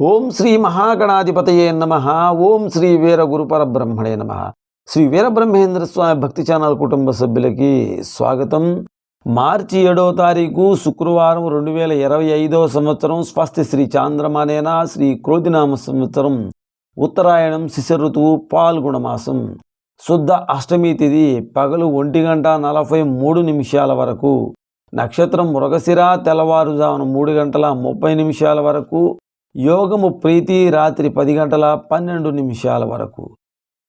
ఓం శ్రీ మహాగణాధిపతయే నమ ఓం శ్రీ వీర గురు పరబ్రహ్మణే నమ. శ్రీ వీరబ్రహ్మేంద్ర స్వామి భక్తి ఛానల్ కుటుంబ సభ్యులకి స్వాగతం. మార్చి ఏడవ తారీఖు శుక్రవారం రెండు వేల ఇరవై ఐదవ సంవత్సరం స్వస్తి శ్రీ చాంద్రమానేన శ్రీ క్రోధినామ సంవత్సరం ఉత్తరాయణం శిశిర ఋతువు పాల్గొన మాసం. శుద్ధ అష్టమి తిథి పగలు ఒంటి గంట నలభై మూడు నిమిషాల వరకు. నక్షత్రం మృగశిర తెల్లవారుజామున మూడు గంటల ముప్పై నిమిషాల వరకు. యోగము ప్రీతి రాత్రి పది గంటల పన్నెండు నిమిషాల వరకు.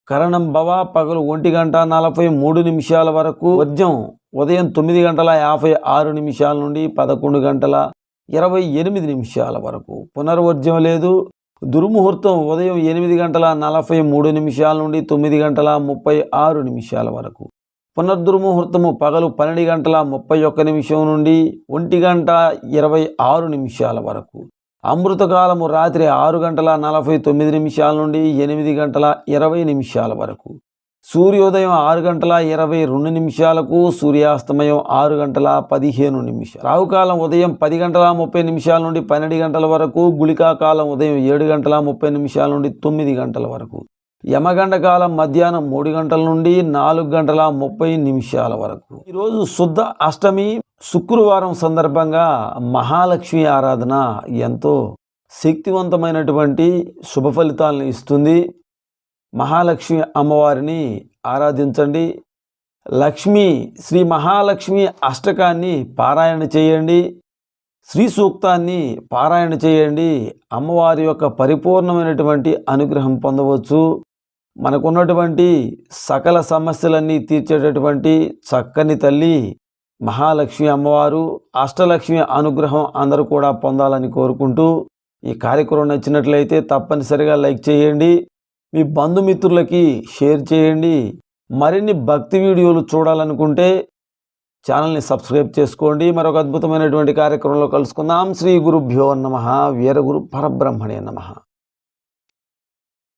కరణం భవ పగలు ఒంటి గంట నలభై మూడు నిమిషాల వరకు. వర్జం ఉదయం తొమ్మిది గంటల యాభై ఆరు నిమిషాల నుండి పదకొండు గంటల ఇరవై ఎనిమిది నిమిషాల వరకు. పునర్వర్జ్యం లేదు. దుర్ముహూర్తం ఉదయం ఎనిమిది గంటల నలభై మూడు నిమిషాల నుండి తొమ్మిది గంటల ముప్పై ఆరు నిమిషాల వరకు. పునర్దుర్ముహూర్తము పగలు పన్నెండు గంటల ముప్పై ఒక్క నిమిషం నుండి ఒంటి గంట ఇరవై ఆరు నిమిషాల వరకు. అమృతకాలము రాత్రి ఆరు గంటల నలభై తొమ్మిది నిమిషాల నుండి ఎనిమిది గంటల ఇరవై నిమిషాల వరకు. సూర్యోదయం ఆరు గంటల ఇరవై రెండు నిమిషాలకు సూర్యాస్తమయం ఆరు గంటల పదిహేను నిమిషాలు. రావుకాలం ఉదయం పది గంటల ముప్పై నిమిషాల నుండి పన్నెండు గంటల వరకు గుళికాకాలం ఉదయం ఏడు గంటల ముప్పై నిమిషాల నుండి తొమ్మిది గంటల వరకు. యమగండ కాలం మధ్యాహ్నం మూడు గంటల నుండి నాలుగు గంటల ముప్పై నిమిషాల వరకు. ఈరోజు శుద్ధ అష్టమి శుక్రవారం సందర్భంగా మహాలక్ష్మి ఆరాధన ఎంతో శక్తివంతమైనటువంటి శుభ ఫలితాలను ఇస్తుంది. మహాలక్ష్మి అమ్మవారిని ఆరాధించండి. లక్ష్మి శ్రీ మహాలక్ష్మి అష్టకాన్ని పారాయణ చేయండి. శ్రీ సూక్తాన్ని పారాయణ చేయండి. అమ్మవారి యొక్క పరిపూర్ణమైనటువంటి అనుగ్రహం పొందవచ్చు. మనకున్నటువంటి సకల సమస్యలన్నీ తీర్చేటటువంటి చక్కని తల్లి మహాలక్ష్మి అమ్మవారు అష్టలక్ష్మి అనుగ్రహం అందరూ కూడా పొందాలని కోరుకుంటూ ఈ కార్యక్రమం నచ్చినట్లయితే తప్పనిసరిగా లైక్ చేయండి మీ బంధుమిత్రులకి షేర్ చేయండి మరిన్ని భక్తి వీడియోలు చూడాలనుకుంటే ఛానల్ని సబ్స్క్రైబ్ చేసుకోండి. మరొక అద్భుతమైనటువంటి కార్యక్రమంలో కలుసుకుందాం. శ్రీ గురుభ్యో నమ. వీరగురు పరబ్రహ్మణే నమ.